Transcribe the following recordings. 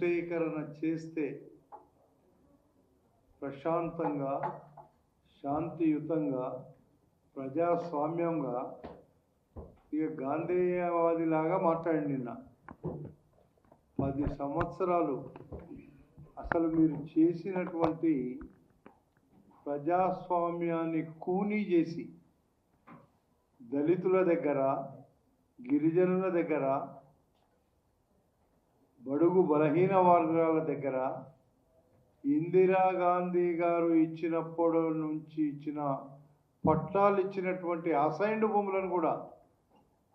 భూసేకరణ చేస్తే ప్రశాంతంగా శాంతియుతంగా ప్రజాస్వామ్యంగా ఇక గాంధేయవాదిలాగా మాట్లాడి నిన్న. పది సంవత్సరాలు అసలు మీరు చేసినటువంటి ప్రజాస్వామ్యాన్ని కూనీ చేసి దళితుల దగ్గర గిరిజనుల దగ్గర బడుగు బలహీన వర్గాల దగ్గర ఇందిరాగాంధీ గారు ఇచ్చినప్పుడు నుంచి ఇచ్చిన పట్టాలు ఇచ్చినటువంటి అసైన్డ్ భూములను కూడా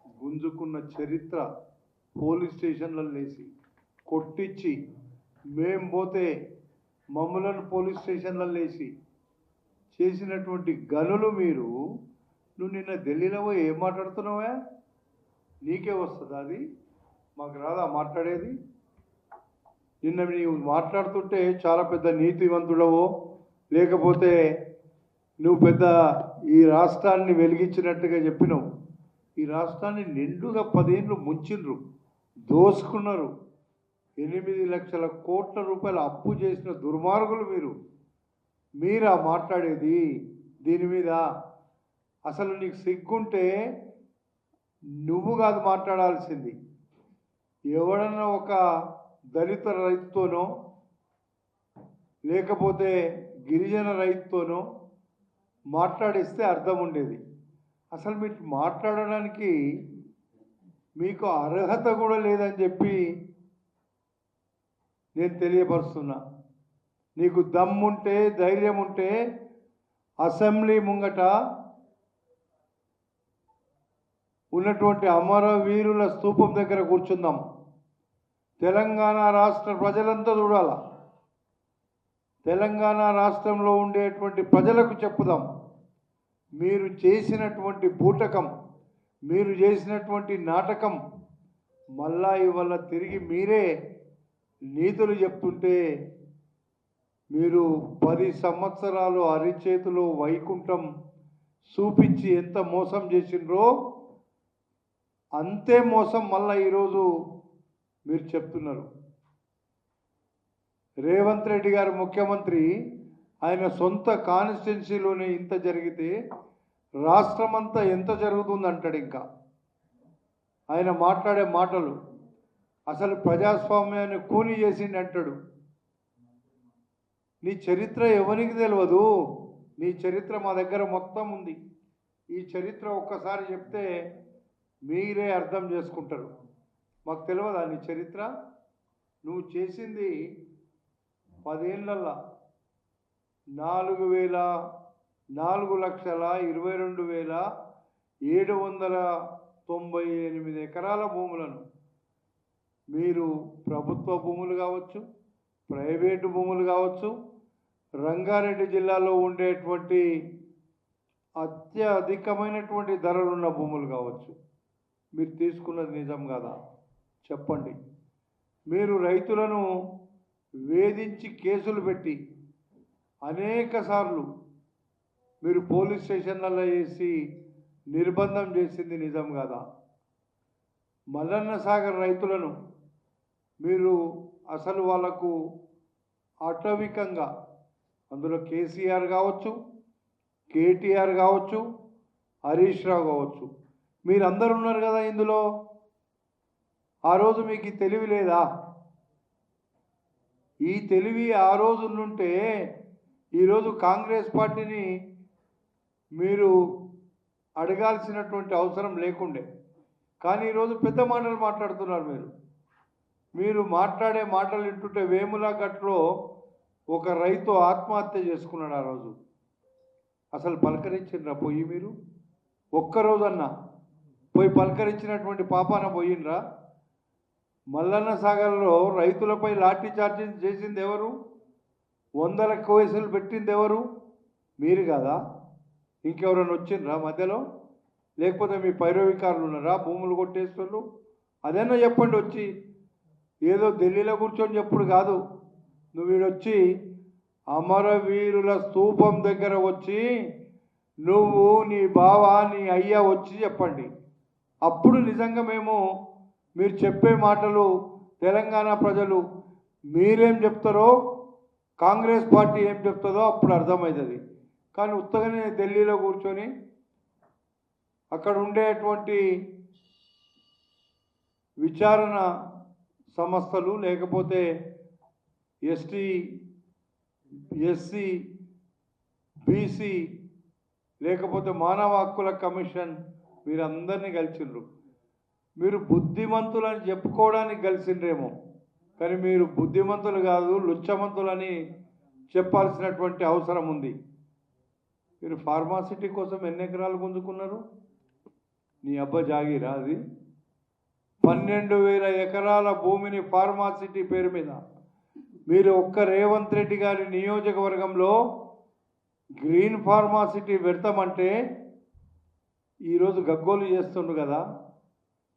గుంజుకున్న చరిత్ర పోలీస్ స్టేషన్లను లేసి కొట్టించి మేం పోతే మమ్మలను పోలీస్ స్టేషన్లలో వేసి చేసినటువంటి గనులు మీరు నువ్వు నిన్న ఢిల్లీలో ఏం మాట్లాడుతున్నావా? నీకే వస్తుంది అది? మాకు రాదా మాట్లాడేది? నిన్న నీవు మాట్లాడుతుంటే చాలా పెద్ద నీతివంతుడవో లేకపోతే నువ్వు పెద్ద ఈ రాష్ట్రాన్ని వెలిగించినట్టుగా చెప్పినావు. ఈ రాష్ట్రాన్ని నిండుగా పదేళ్ళు ముంచిండ్రు దోసుకున్నారు. ఎనిమిది లక్షల కోట్ల రూపాయల అప్పు చేసిన దుర్మార్గులు మీరు. మీరా మాట్లాడేది దీని మీద? అసలు నీకు సిగ్గుంటే నువ్వు కాదు మాట్లాడాల్సింది. ఎవడన్నా ఒక దళిత రైతుతోనో లేకపోతే గిరిజన రైతుతోనో మాట్లాడిస్తే అర్థం ఉండేది అసలు మీకు మాట్లాడడానికి మీకు అర్హత కూడా లేదని చెప్పి నేను తెలియపరుస్తున్నా. నీకు దమ్ముంటే ధైర్యం ఉంటే అసెంబ్లీ ముంగట ఉన్నటువంటి అమరవీరుల స్తూపం దగ్గర కూర్చుందాం. తెలంగాణ రాష్ట్ర ప్రజలంతా చూడాల. తెలంగాణ రాష్ట్రంలో ఉండేటువంటి ప్రజలకు చెప్పుదాం. మీరు చేసినటువంటి బూటకం మీరు చేసినటువంటి నాటకం మళ్ళా ఇవాళ తిరిగి మీరే నీతులు చెప్తుంటే మీరు పది సంవత్సరాలు అరిచేతిలో వైకుంఠం చూపించి ఎంత మోసం చేసిండ్రో అంతే మోసం మళ్ళా ఈరోజు మీరు చెప్తున్నారు. రేవంత్ రెడ్డి గారు ముఖ్యమంత్రి ఆయన సొంత కాన్స్టిట్యున్సీలోనే ఇంత జరిగితే రాష్ట్రమంతా ఎంత జరుగుతుంది అంటాడు ఇంకా? ఆయన మాట్లాడే మాటలు అసలు ప్రజాస్వామ్యాన్ని కూని చేసిండి అంటాడు. నీ చరిత్ర ఎవరికి తెలియదు నీ చరిత్ర మా దగ్గర మొత్తం ఉంది. ఈ చరిత్ర ఒక్కసారి చెప్తే మీరే అర్థం చేసుకుంటారు. మాకు తెలియదా నీ చరిత్ర? నువ్వు చేసింది పదేళ్ళల్లా నాలుగు వేల నాలుగు లక్షల ఇరవై రెండు వేల ఏడు వందల తొంభై ఎనిమిది ఎకరాల భూములను. మీరు ప్రభుత్వ భూములు కావచ్చు ప్రైవేటు భూములు కావచ్చు రంగారెడ్డి జిల్లాలో ఉండేటువంటి అత్యధికమైనటువంటి ధరలున్న భూములు కావచ్చు. మీరు తీసుకున్నది నిజం కదా? చెప్పండి. మీరు రైతులను వేధించి కేసులు పెట్టి అనేక సార్లు మీరు పోలీస్ స్టేషన్లలో వేసి నిర్బంధం చేసింది నిజం కదా? మల్లన్న సాగర్ రైతులను మీరు అసలు వాళ్ళకు అటవికంగా అందులో కేసీఆర్ కావచ్చు కేటీఆర్ కావచ్చు హరీష్ రావు కావచ్చు మీరందరూ ఉన్నారు కదా ఇందులో? ఆ రోజు మీకు ఈ తెలివి లేదా? ఈ తెలివి ఆ రోజు ఈరోజు కాంగ్రెస్ పార్టీని మీరు అడగాల్సినటువంటి అవసరం లేకుండే. కానీ ఈరోజు పెద్ద మాటలు మాట్లాడుతున్నారు మీరు. మీరు మాట్లాడే మాటలు వింటుంటే వేముల గట్లో ఒక రైతు ఆత్మహత్య చేసుకున్నాడు ఆ రోజు. అసలు పలకరించిండ్రా పోయి మీరు? ఒక్కరోజన్నా పోయి పలకరించినటువంటి పాపాన పోయిండ్రా? మల్లన్న సాగర్లో రైతులపై లాఠీ చార్జీ చేసింది ఎవరు? వందల కేసులు పెట్టింది ఎవరు? మీరు కదా? ఇంకెవరైనా వచ్చిండ్రా మధ్యలో? లేకపోతే మీ పైరవికారులు ఉన్నారా? భూములు కొట్టేస్తున్నారు? అదైనా చెప్పండి వచ్చి. ఏదో ఢిల్లీలో కూర్చొని చెప్పుడు కాదు. నువ్వు వీడొచ్చి అమరవీరుల స్తూపం దగ్గర వచ్చి నువ్వు నీ బావ నీ అయ్య వచ్చి చెప్పండి. అప్పుడు నిజంగా మేము మీరు చెప్పే మాటలు తెలంగాణ ప్రజలు మీరేం చెప్తారో కాంగ్రెస్ పార్టీ ఏం చెప్తుందో అప్పుడు అర్థమవుతుంది. కానీ ఉత్తగానే ఢిల్లీలో కూర్చొని అక్కడ ఉండేటువంటి విచారణ సంస్థలు లేకపోతే ఎస్టీ ఎస్సీ బీసీ లేకపోతే మానవ హక్కుల కమిషన్ మీరందరినీ కలిసిండ్రు. మీరు బుద్ధిమంతులని చెప్పుకోవడానికి కలిసిండ్రేమో. కానీ మీరు బుద్ధిమంతులు కాదు లుచ్చమంతులని చెప్పాల్సినటువంటి అవసరం ఉంది. మీరు ఫార్మాసిటీ కోసం ఎన్ని ఎకరాలు గుంజుకున్నారు? నీ అబ్బ జాగిరా అది. పన్నెండు వేల ఎకరాల భూమిని ఫార్మాసిటీ పేరు మీద. మీరు ఒక్క రేవంత్ రెడ్డి గారి నియోజకవర్గంలో గ్రీన్ ఫార్మాసిటీ పెడతామంటే ఈరోజు గగ్గోలు చేస్తుండు కదా.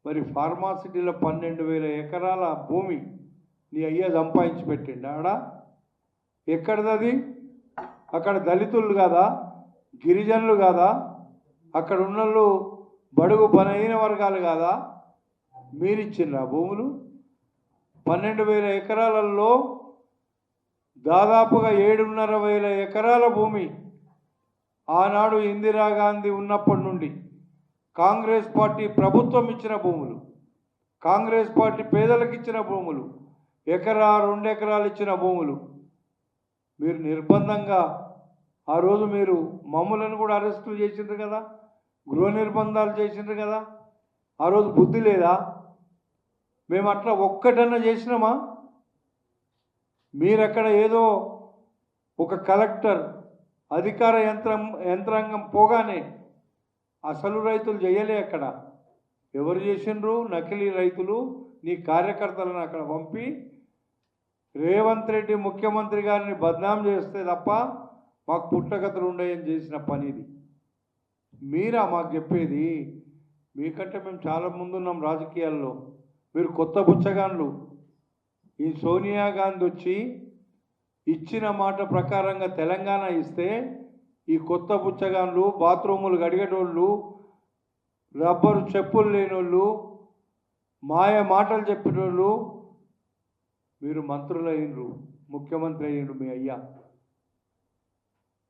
మరి ఫార్మాసిటీలో పన్నెండు వేల ఎకరాల భూమి నీ అయ్య సంపాదించి పెట్టిండు ఆడ? ఎక్కడిది అక్కడ దళితులు కాదా? గిరిజనులు కాదా? అక్కడ ఉన్నోళ్ళు బడుగు బలహీన వర్గాలు కాదా? మీరిచ్చిండ్రా భూములు? పన్నెండు వేల ఎకరాలలో దాదాపుగా ఏడున్నర వేల ఎకరాల భూమి ఆనాడు ఇందిరాగాంధీ ఉన్నప్పటి నుండి కాంగ్రెస్ పార్టీ ప్రభుత్వం ఇచ్చిన భూములు కాంగ్రెస్ పార్టీ పేదలకు ఇచ్చిన భూములు ఎకరా రెండు ఎకరాలు ఇచ్చిన భూములు. మీరు నిర్బంధంగా ఆ రోజు మీరు మమ్మలను కూడా అరెస్టులు చేసిండ్రు కదా గృహ నిర్బంధాలు చేసిండ్రు కదా ఆ రోజు బుద్ధి లేదా? మేము అట్లా ఒక్కటన్నా చేసినామా? మీరక్కడ ఏదో ఒక కలెక్టర్ అధికార యంత్రం యంత్రాంగం పోగానే అసలు రైతులు చేయలే అక్కడ. ఎవరు చేసిండ్రు నకిలీ రైతులు. నీ కార్యకర్తలను అక్కడ పంపి రేవంత్ రెడ్డి ముఖ్యమంత్రి గారిని బద్నాం చేస్తే తప్ప మాకు పుట్టగతులు ఉండయని చేసిన పని ఇది మీరా మాకు చెప్పేది? మీకంటే మేము చాలా ముందున్నాం రాజకీయాల్లో. మీరు కొత్త బుచ్చగాన్లు ఈ సోనియా గాంధీ వచ్చి ఇచ్చిన మాట ప్రకారంగా తెలంగాణ ఇస్తే ఈ కొత్త బుచ్చగాన్లు బాత్రూములు కడిగేటోళ్ళు రబ్బరు చెప్పులు లేనోళ్ళు మాయ మాటలు చెప్పేటోళ్ళు మీరు మంత్రులు అయినరు ముఖ్యమంత్రి అయ్యిండ్రు మీ అయ్యా.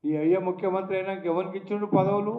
నీ అయ్యా ముఖ్యమంత్రి అయినాక ఎవరికి ఇచ్చిండు పదవులు?